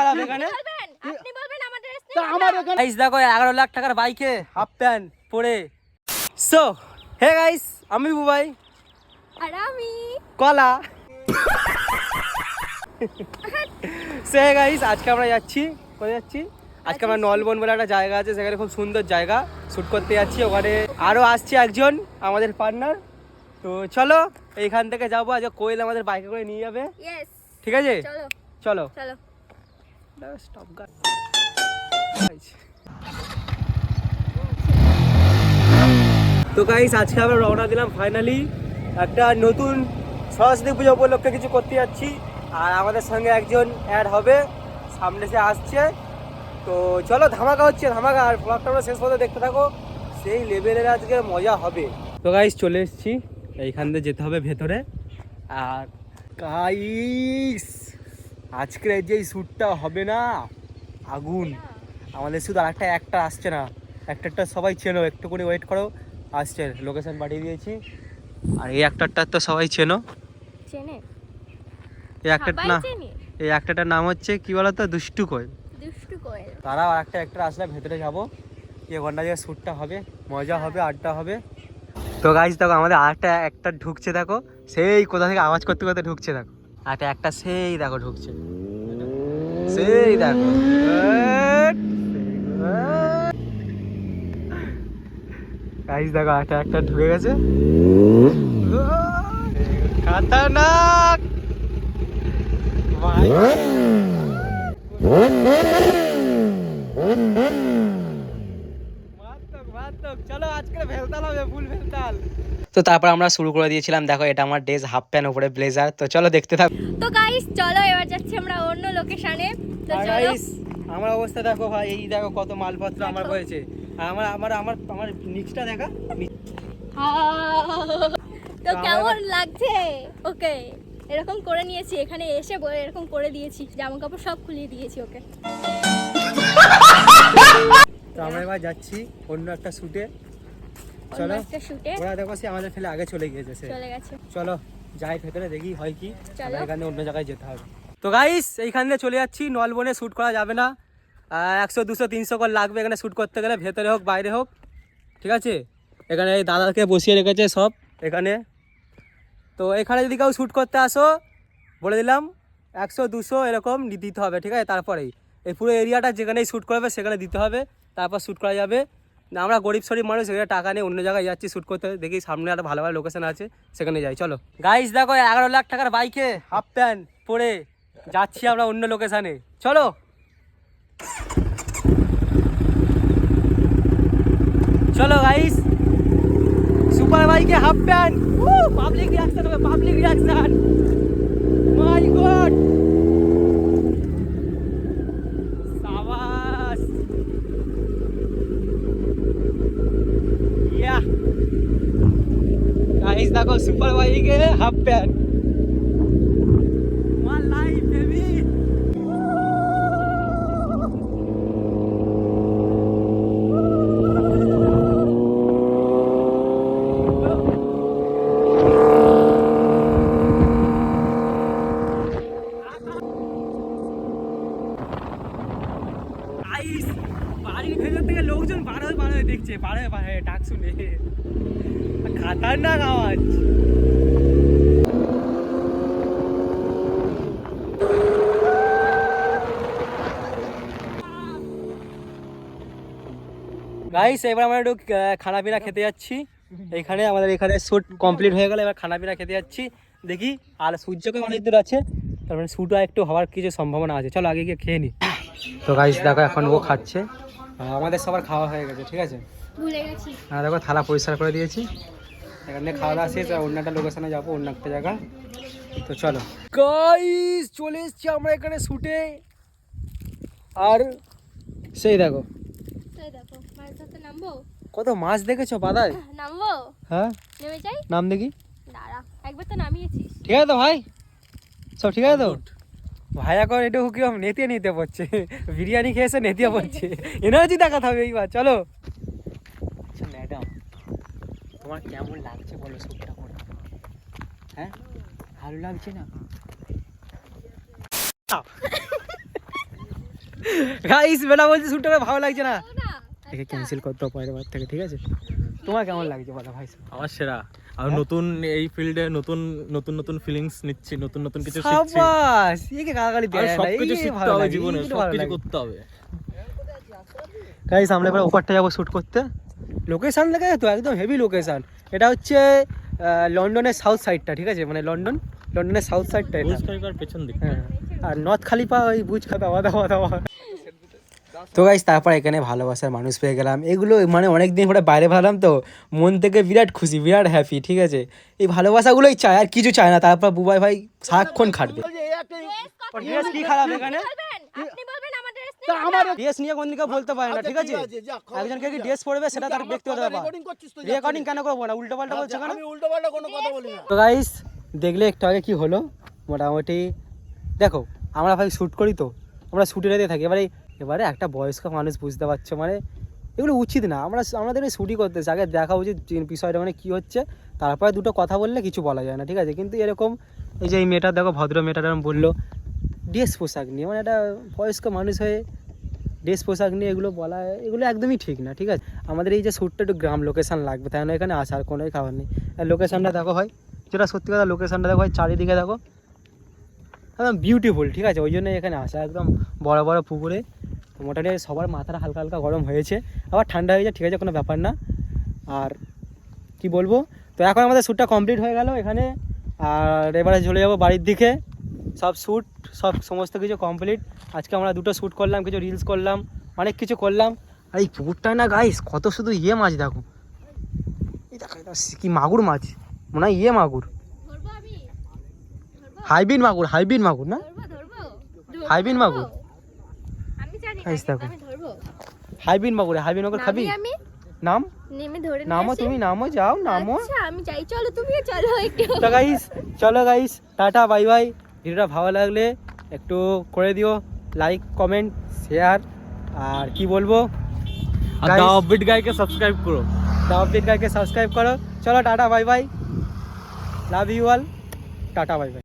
খারাপ এখানে? আপনি বলবেন আমার ড্রেস তা আমার এখানে গাইস দেখো এগারো লাখ টাকার বাইকে হাফ প্যান্ট পরে। সো হে গাইস আমি বুবাই। আর আমি। কলা। সে গাইস আজকে আমরা যাচ্ছি। কোথায় যাচ্ছি? আজকে আমরা নলবন বলে একটা জায়গা আছে সেখানে খুব সুন্দর জায়গা। শ্যুট করতে যাচ্ছি ওখানে আরও আসছে একজন আমাদের পার্টনার তো চলো এইখান থেকে যাব আজকে কোয়েল আমাদের বাইকে করে নিয়ে যাবে। ঠিক আছে? চলো। চলো। গান তো গাইস আজকে আমরা রওনা দিলাম ফাইনালি একটা নতুন সরস্বতী পুজো উপলক্ষে কিছু করতে যাচ্ছি। আর আমাদের সঙ্গে একজন অ্যাড হবে, সামনে সে আসছে। তো চলো, ধামাকা হচ্ছে, ধামাকা। আর ব্লগটা আমরা শেষ পর্যন্ত দেখতে থাকো। সেই লেভেলের আজকে মজা হবে। তো গাইস চলে এসেছি। এইখান দিয়ে যেতে হবে ভেতরে। আর গাইস আজকের এই যে শ্যুটটা হবে না আগুন। আমাদের শুধু আরেকটা একটা আসছে না। একটা একটা সবাই চেনো একটু করে ওয়েট করো। আসছে লোকেশন পাঠিয়ে দিয়েছি। আর এই একটারটা তো সবাই চেনো। চেনে? এই একটার না এই একটাটার নাম হচ্ছে কি বলতো দুষ্টু কোয়েল। দুষ্টু কোয়েল। তারাও আর একটা একটা আসলে ভেতরে যাব। এই ঘণ্টা যে শ্যুটটা হবে মজা হবে আড্ডা হবে। তো গাইজ দেখো আমাদের আরেকটা একটা ঢুকছে দেখো। সেই কোথা থেকে আওয়াজ করতে করতে ঢুকছে দেখো। একটা একটা সেই দেখো ঢুকছে। সেই দেখো। গাইজ দেখো একটা একটা ঢুকে গেছে। খাতারনাক ভাই মারাত্মক। চলো আজকে ভেলতাল হবে ফুল ভেলতাল। তো তারপর আমরা শুরু করে দিয়েছিলাম দেখো এটা আমার ড্রেস হাফ প্যান্ট উপরে ব্লেজার। তো চলো দেখতে থাকো। তো গাইস চলো এবার যাচ্ছি আমরা অন্য লোকেশনে তো চলো। আমার অবস্থা দেখো ভাই এই দেখো কত মালপত্র আমার হয়েছে। আমার আমার আমার আমার নিচটা দেখা। তো কেমন লাগছে? ওকে এরকম করে নিয়েছি এখানে এসে এরকম করে দিয়েছি। জামা কাপড় সব খুলিয়ে দিয়েছি ওকে। তো আমরা এবার যাচ্ছি অন্য একটা শুটে চলো ওরা দেখো সে আমাদের ফেলে আগে চলে গিয়েছে সে। চলে গেছে। চলো যাই ভেতরে দেখি হয় কি। এখানে অন্য জায়গায় যেতে হবে। তো গাইস এইখান চলে যাচ্ছি। নলবনে শ্যুট করা যাবে না। একশো দুশো তিনশো করে লাগবে এখানে শ্যুট করতে গেলে। ভেতরে হোক বাইরে হোক। ঠিক আছে? এখানে এই দাদাকে বসিয়ে রেখেছে সব এখানে। তো এখানে যদি কেউ শ্যুট করতে আসো বলে দিলাম একশো দুশো এরকম দিতে হবে ঠিক আছে? তারপরেই। এই পুরো এরিয়াটা যেখানেই শ্যুট করবে সেখানে দিতে হবে, তারপর শ্যুট করা যাবে। আমরা গরিব শরীফ মানুষ সেখানে টাকা নিয়ে অন্য জায়গায় যাচ্ছি শ্যুট করতে। দেখি সামনে একটা ভালো ভালো লোকেশন আছে, সেখানে যাই, চলো। গাইস দেখো, এগারো লাখ টাকার বাইকে হাফ প্যান্ট পরে যাচ্ছি আমরা অন্য লোকেশানে চলো। চলো গাইস সুপার বাইকে হাফ প্যান্ট পাবলিক রিয়াকশন হবে পাবলিক রিয়াকশন মাই গড সাবাস ইয়া গাইস দেখো সুপার বাইকে half pant one life baby guys বাড়ির ভেতর থেকে লোকজন বার হয়ে বার হয়ে দেখছে বার হয়ে বার হয়ে ডাক শুনে খাতারনাক আওয়াজ গাইস এবার আমরা একটু খানা পিনা খেতে যাচ্ছি। এখানে আমাদের এখানে শ্যুট কমপ্লিট হয়ে গেল এবার খানা পিনা খেতে যাচ্ছি। দেখি আর সূর্যকে অনেক দূর আছে। তার মানে শ্যুটও একটু হওয়ার কিছু সম্ভাবনা আছে। চলো আগে গিয়ে খেয়ে নি। তো গাইস দেখো এখন ও খাচ্ছে। আমাদের সবার খাওয়া হয়ে গেছে ঠিক আছে? ভুলে গেছি। হ্যাঁ দেখো থালা পরিষ্কার করে দিয়েছি। এখানে খাওয়া দাওয়া শেষ আর অন্য একটা লোকেশনে যাব অন্য একটা জায়গা। তো চলো। গাইস চলে এসছি আমরা এখানে শুটে আর সেই দেখো। দেখো কত মাছ দেখেছ বাদায়? নামবো? হ্যাঁ। নেমে যাই? নাম দেখি। দাঁড়া একবার তো নামিয়েছিস। ঠিক আছে তো ভাই? সব ঠিক আছে তো? ভাই এখন একটু কি নেতিয়ে নিতে পড়ছে বিরিয়ানি খেয়েছে নেতিয়ে পড়ছে এনার্জি দেখাতে হবে এইবার চলো। তোমার কেমন লাগছে বলো শ্যুটটা করে হ্যাঁ? ভালো লাগছে না? গাইস বেলা বলছে শ্যুটটা ভালো লাগছে না? একে ক্যান্সেল করতে হবে পরের বার থেকে ঠিক আছে? তোমার কেমন লাগছে বলো ভাই? আমার সেরা। আর নতুন এই ফিল্ডে নতুন নতুন নতুন ফিলিংস নিচ্ছি নতুন নতুন কিছু শিখছি। সাবাস! একে গালাগালি আর দেয় না, সবকিছু এই শিখতে ভালো হবে জীবনে এই ভালো সবকিছু করতে হবে। গাইস আমরা এবার ওপারটা যাব শুট করতে। লোকেশন দেখা তো? একদম হেভি লোকেশন এটা হচ্ছে লন্ডনের সাউথ সাইডটা ঠিক আছে? মানে লন্ডন লন্ডনের সাউথ সাইডটা এটা। পেছন দিক হ্যাঁ। আর নর্থ খালিফা ওই বুঝ খাবে আওয়া দাওয়া দাওয়া তো গাইস তারপর এখানে ভালোবাসার মানুষ পেয়ে গেলাম। এগুলো মানে অনেক দিন পরে বাইরে ভাবলাম তো মন থেকে বিরাট খুশি বিরাট হ্যাপি ঠিক আছে? এই ভালোবাসাগুলোই চায় আর কিছু চায় না। তারপর বুবাই ভাই সারাক্ষণ খাটবে। কি খারাপ এখানে? বলবেন আমার ড্রেস নিয়ে কোনদিনকে বলতে পারে না ঠিক আছে? একজনকে কি ড্রেস পরবে সেটা তার ব্যক্তিগত ব্যাপার। রেকর্ডিং কেন করব না? উল্টো পাল্টা বলছে কেন? উল্টো পাল্টা কোনো কথা বলি না। তো গাইস দেখলে একটু আগে কি হলো? মোটামুটি দেখো আমরা ভাই শ্যুট করি তো আমরা শ্যুটের এতে থাকি। এবারে এবারে একটা বয়স্ক মানুষ বুঝতে পারছ মানে এগুলো উচিত না। আমরা আমাদের শ্যুটই করতেছি আগে দেখা উচিত বিষয়টা মানে কী হচ্ছে। তারপরে দুটো কথা বললে কিছু বলা যায় না ঠিক আছে? কিন্তু এরকম এই যে এই মেয়েটা দেখো ভদ্র মেয়েটা এরকম বলল ড্রেস পোশাক নিয়ে মানে একটা বয়স্ক মানুষ হয়ে ড্রেস পোশাক নিয়ে এগুলো বলা এগুলো একদমই ঠিক না, ঠিক আছে? আমাদের এই যে শ্যুটটা একটু গ্রাম লোকেশান লাগবে, তাই না? এখানে আসার কোনোই খাবার নেই। আর লোকেশনটা দেখো হয় যেটা সত্যি কথা লোকেশানটা দেখো হয় চারিদিকে দেখো, একদম বিউটিফুল ঠিক আছে? ওই জন্যই এখানে আসা, একদম বড় বড় পুকুরে। মোটামুটি সবার মাথাটা হালকা হালকা গরম হয়েছে। আবার ঠান্ডা হয়েছে ঠিক আছে, কোনো ব্যাপার না। আর কি বলব? তো এখন আমাদের শ্যুটটা কমপ্লিট হয়ে গেল এখানে। আর এবারে চলে যাব বাড়ির দিকে। সব শ্যুট সব সমস্ত কিছু কমপ্লিট আজকে আমরা দুটো শ্যুট করলাম কিছু রিলস করলাম অনেক কিছু করলাম। আর এই পুকুরটা না গাইস কত শুধু ইয়ে মাছ দেখো। কি মাগুর মাছ। মনে হয় ইয়ে মাগুর। হাইবিন মাগুর হাইবিন মাগুর না? হাইবিন মাগুর? গাইস দেখো। হাইবিন মাগুর হাইবিন মাগুর খাবি? নাম নেমে? ধরে নামো তুমি নামো যাও নামো। আচ্ছা আমি যাই। চলো তুমিও চলো একটু। তো গাইস চলো গাইস টাটা বাই বাই ভিডিওটা ভালো লাগলে একটু করে দিও লাইক কমেন্ট শেয়ার আর কি বলব? দা অফবিট গাইকে সাবস্ক্রাইব করো। দাওয়াত গাইকে সাবস্ক্রাইব করো। চলো tata bye bye love you all tata bye by